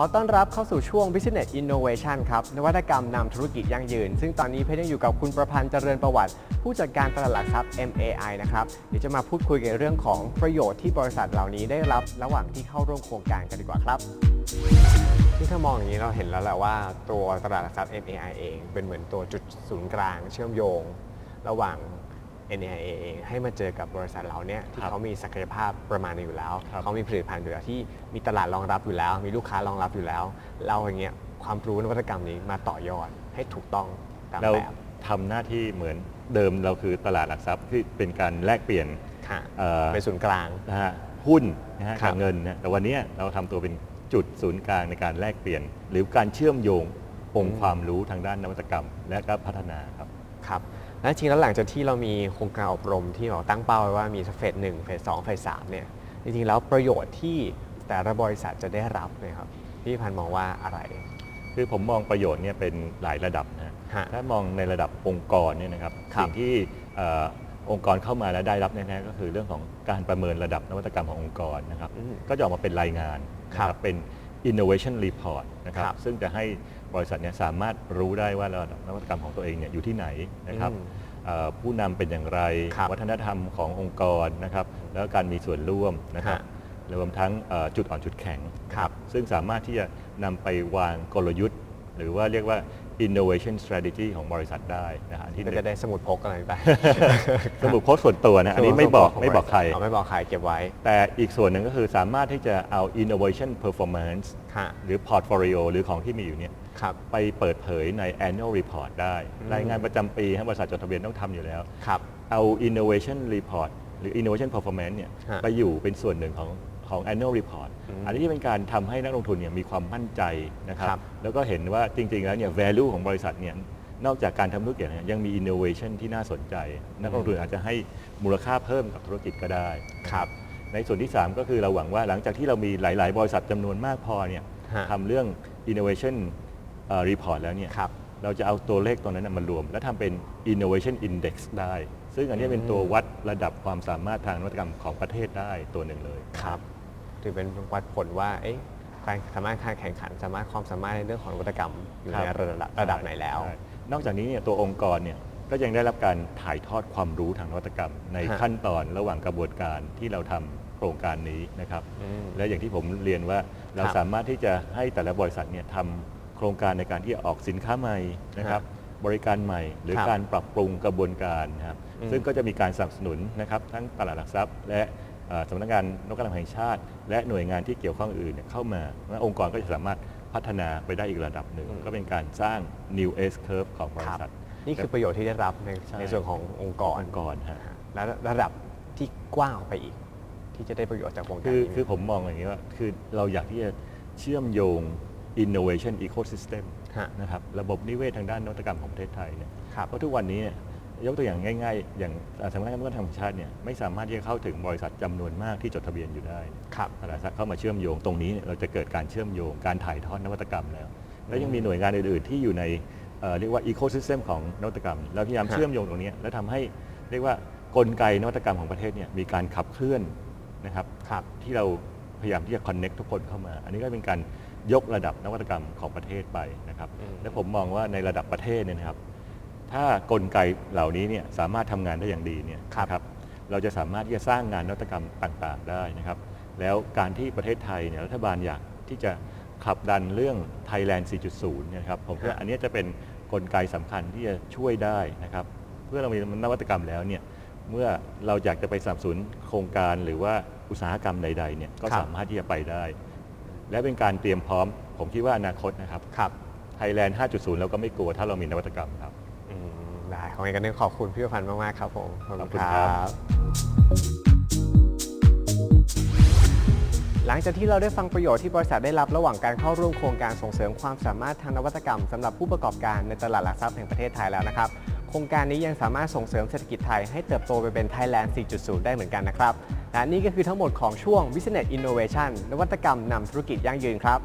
อต้อนรับเข้าสู่ช่วง Business Innovation ครับ นวัตกรรมนำธุรกิจยั่งยืน ซึ่งตอนนี้เพชรยังอยู่กับคุณประพันธ์เจริญประวัติ ผู้จัดการตลาดหลักทรัพย์ MAI นะครับ เดี๋ยวจะมาพูดคุยกันเรื่องของประโยชน์ที่บริษัทเหล่านี้ได้รับระหว่างที่เข้าร่วมโครงการกันดีกว่าครับที่ถ้ามองอย่างนี้เราเห็นแล้วแหละว่าตัวตลาดหลักทรัพย์ MAI เองเป็นเหมือนตัวจุดศูนย์กลาง เชื่อมโยง ระหว่าง NAIA เองให้มาเจอกับบริษัทเราเนี่ยที่ครับเขามีศักยภาพประมาณหนึงอยู่แล้วครับเขามีผลิตภัณฑ์อยู่แล้วที่มีตลาดรองรับอยู่แล้ว มีลูกค้ารองรับอยู่แล้ว เราอย่างเงี้ยความรู้นวัตกรรมนี้มาต่อยอดให้ถูกต้องตามเราแบบทำหน้าที่เหมือนเดิมเราคือตลาดหลักทรัพย์ที่เป็นการแลกเปลี่ยนค่ะเอ่อเป็นศูนย์กลางนะฮะหุ้นนะฮะครักับบเงินนะแต่วันนี้เราทำตัวเป็นจุดศูนย์กลางในการแลกเปลี่ยน หรือการเชื่อมโยงองค์ความรู้ทางด้านนวัตกรรม และก็พัฒนาครับครับ และจริงแล้วหลังจากที่เรามีโครงการอบรมที่เราตั้งเป้าไว้ว่ามีเฟสหนึ่งเฟสสองเฟสสามเนี่ยจริงๆแล้วประโยชน์ที่แต่ละบริษัทจะได้รับเนะครับพี่พันธ์มองว่าอะไร คือผมมองประโยชน์เนี่ยเป็นหลายระดับนะฮะฮะถ้ามองในระดับองค์กรเนี่ยนะครับครับสิ่งที่เอ่อองค์กรเข้ามาแล้วได้รับแน่ๆก็คือเรื่องของการประเมินระดับนวัตกรรมขององค์กรนะครับอืมก็จะออกมาเป็นรายงานนะครับเป็น innovation report นะครับครับซึ่งจะให้บริษัทเนี่ยสามารถรู้ได้ว่าระดับนวัตกรรมของตัวเองเนี่ยอยู่ที่ไหนนะครับอืมเอ่อผู้นำเป็นอย่างไร ครับวัฒนธรรมขององค์กรนะครับแล้วก็การมีส่วนร่วมนะครับฮะ รวมทั้งเอ่อจุดอ่อนจุดแข็ง ครับ ซึ่งสามารถที่จะนำไปวางกลยุทธ์ หรือว่าเรียกว่า innovation strategy ของบริษัทได้นะฮะที่ก็จะได้สมุดพกอะไรไป สมุดโพสต์ส่วนตัวนะอันนี้ไม่บอกไม่บอกใครเอาไม่บอกใครเก็บไว้ แต่อีกส่วนหนึ่งก็คือสามารถที่จะเอา innovation performance ฮะหรือ portfolio หรือของที่มีอยู่เนี่ยครับไปเปิดเผยใน annual report ได้อืมรายงานประจำปีให้บริษัทจดทะเบียนต้องทำอยู่แล้วครับเอา innovation report หรือ innovation performance เนี่ยฮะไปอยู่เป็นส่วนหนึ่งของ ของ annual report อืมอันนี้จะเป็นการทำให้นักลงทุนเนี่ยมีความมั่นใจนะครับครับแล้วก็เห็นว่าจริง ๆ แล้วเนี่ย value ของบริษัทเนี่ยนอกจากการทำธุรกิจเนี่ยยังมี innovation ที่น่าสนใจ นักลงทุนอาจจะให้มูลค่าเพิ่มกับธุรกิจก็ได้ ครับ ในส่วนที่ 3 ก็คือเราหวังว่าหลังจากที่เรามีหลาย ๆ บริษัทจำนวนมากพอเนี่ยฮะ ทำเรื่อง innovation เอ่อ report แล้วเนี่ย ครับ เราจะเอาตัวเลขตัวนั้นนะมารวม และทำเป็น innovation index ได้ ซึ่งอันนี้เป็นตัววัดระดับความสามารถทางนวัตกรรมของประเทศได้ตัวหนึ่งเลย ครับ ถือเป็นวัดผลว่าเอ๊ะการสามารถการแข่งขัน สามารถความสามารถในเรื่องของนวัตกรรม อยู่ในครับระดับระดับไหนแล้วใช่นอกจากนี้เนี่ยตัวองค์กรเนี่ยก็ยังได้รับการถ่ายทอดความรู้ทางนวัตกรรม ในฮะขั้นตอนระหว่างกระบวนการที่เราทำโครงการนี้นะครับอืมและอย่างที่ผมเรียนว่าเราครับสามารถที่จะให้แต่ละบริษัทเนี่ยทำโครงการในการที่จะออกสินค้าใหม่นะครับ บริการใหม่ หรือครับการปรับปรุงกระบวนการนะครับอืมซึ่งก็จะมีการสนับสนุนนะครับ ทั้งตลาดหลักทรัพย์ และเอ่อ สำนักงานนวัตกรรมแห่งชาติ และหน่วยงานที่เกี่ยวข้องอื่นเนี่ยเข้ามาและองค์กรก็จะสามารถพัฒนาไปได้อีกระดับหนึ่งอืมก็เป็นการสร้าง new S curve ของบริษัท นี่คือประโยชน์ที่ได้รับในใช่ในส่วนขององค์กรองค์กรฮะและระดับที่กว้างออกไปอีก ที่จะได้ประโยชน์จากโครงการคือนี้คือผมมองอย่างนี้ว่าคือเราอยากที่จะเชื่อมโยง innovation ecosystem ฮะนะครับระบบนิเวศทางด้านนวัตกรรมของประเทศไทยเนี่ยครับเพราะทุกวันนี้เนี่ย ยกตัวอย่างง่ายๆ อย่างเอ่อสำนักงานนวัตกรรมแห่งชาติเนี่ยไม่สามารถที่จะเข้าถึงบริษัทจำนวนมากที่จดทะเบียนอยู่ได้ครับตลาดหลักทรัพย์เข้ามาเชื่อมโยงตรงนี้เนี่ยเราจะเกิดการเชื่อมโยงการถ่ายทอดนวัตกรรมแล้ว แล้วยังมีหน่วยงานอื่นๆที่อยู่ในเอ่อเรียกว่าอีโคซิสเต็มของนวัตกรรมเราพยายามฮะเชื่อมโยงตรงนี้และทำให้เรียกว่ากลไกนวัตกรรมของประเทศเนี่ยมีการขับเคลื่อนนะครับ ครับ ที่เราพยายามที่จะ connect ทุกคนเข้ามา อันนี้ก็เป็นการยกระดับนวัตกรรมของประเทศไปนะครับ อืมและผมมองว่าในระดับประเทศเนี่ยนะครับ ถ้ากลไกเหล่านี้เนี่ยสามารถทำงานได้อย่างดีเนี่ยครับนะครับเราจะสามารถที่จะสร้างงานนวัตกรรมต่างๆ ได้นะครับ แล้วการที่ประเทศไทยเนี่ยรัฐบาลอยากที่จะขับดันเรื่อง Thailand 4.0เนี่ยนะครับผมว่าฮะอันเนี้ยจะเป็นกลไกสำคัญที่จะช่วยได้นะครับ เพื่อเรามีนวัตกรรมแล้วเนี่ยเมื่อเราอยากจะไปสนับสนุนโครงการหรือว่าอุตสาหกรรมใดๆเนี่ยก็ครับสามารถที่จะไปได้ และเป็นการเตรียมพร้อม ผมคิดว่าอนาคตนะครับครับไทยแลนด์ 5.0 เราก็ไม่กลัวถ้าเรามีนวัตกรรมครับอืม ได้ของเองก็นึกขอบคุณพี่ประพันธ์มากๆครับผมขอบคุณครับหลังจากที่เราได้ฟังประโยชน์ที่บริษัทได้รับระหว่างการเข้าร่วมโครงการส่งเสริมความสามารถทางนวัตกรรมสำหรับผู้ประกอบการในตลาดหลักทรัพย์แห่งประเทศไทยแล้วนะครับโครงการนี้ยังสามารถส่งเสริมเศรษฐกิจไทยให้เติบโตไปเป็น Thailand 4.0 ได้เหมือนกันนะครับ และนี่ก็คือทั้งหมดของช่วง Business Innovation นวัตกรรมนำธุรกิจยั่งยืนครับ